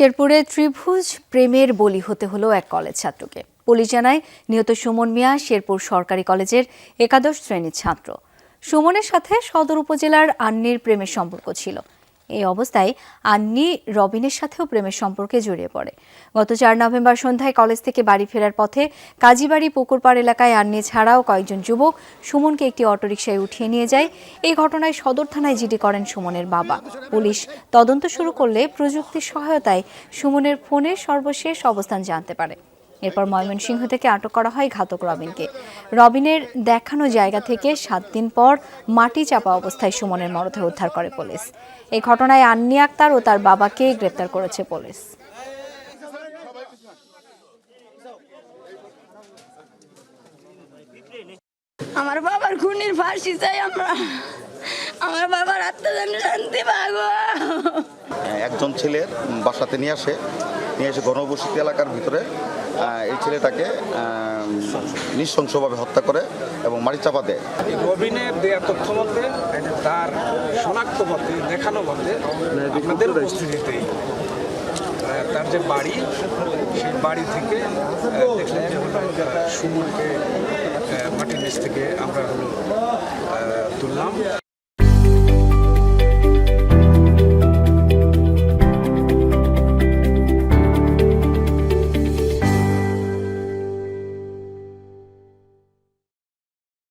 শেরপুরে ত্রিভুজ প্রেমের বলি হতে হলো এক কলেজ ছাত্রকে। পুলিশ জানায়, নিহত সুমন মিয়া শেরপুর সরকারি কলেজের একাদশ শ্রেণির ছাত্র। সুমনের সাথে সদর উপজেলার আন্নির প্রেমের সম্পর্ক ছিল। এই অবস্থায় আন্নি রবিনের সাথেও প্রেমের সম্পর্কে জড়িয়ে পড়ে। গত চার নভেম্বর সন্ধ্যায় কলেজ থেকে বাড়ি ফেরার পথে কাজীবাড়ি পুকুরপাড় এলাকায় আন্নি ছাড়াও কয়েকজন যুবক সুমনকে একটি অটোরিকশায় উঠিয়ে নিয়ে যায়। এই ঘটনায় সদর থানায় জিডি করেন সুমনের বাবা। পুলিশ তদন্ত শুরু করলে প্রযুক্তির সহায়তায় সুমনের ফোনের সর্বশেষ অবস্থান জানতে পারে। এরপর ময়মনসিংহ থেকে আটক করা হয় ঘাতক রবিনকে। রবিনের দেখানো জায়গা থেকে সাত দিন পর মাটি চাপা অবস্থায় সুমনের মরদেহ উদ্ধার করে পুলিশ। এই ঘটনায় আন্নি আক্তার ও তার বাবাকে গ্রেপ্তার করেছে পুলিশ। আমার বাবার খুনির ফাঁসি চাই আমরা। আমার বাবার আত্মদান শান্তি পাবো। একজন ছেলের বাসাতে নিয়ে আসে নিয়ে এসে গণবসতি এলাকার ভিতরে এই ছেলেটাকে নৃশংসভাবে হত্যা করে এবং মারি চাপা দেয়। রবিনের দেয়া তথ্য মতে তার শনাক্ত মতে দেখানো মতে আপনাদের উপস্থিতিতেই আহ, তার যে বাড়ি সেই বাড়ি থেকে দেখলেন সুমনকে মাটির নিচ থেকে আমরা তুললাম।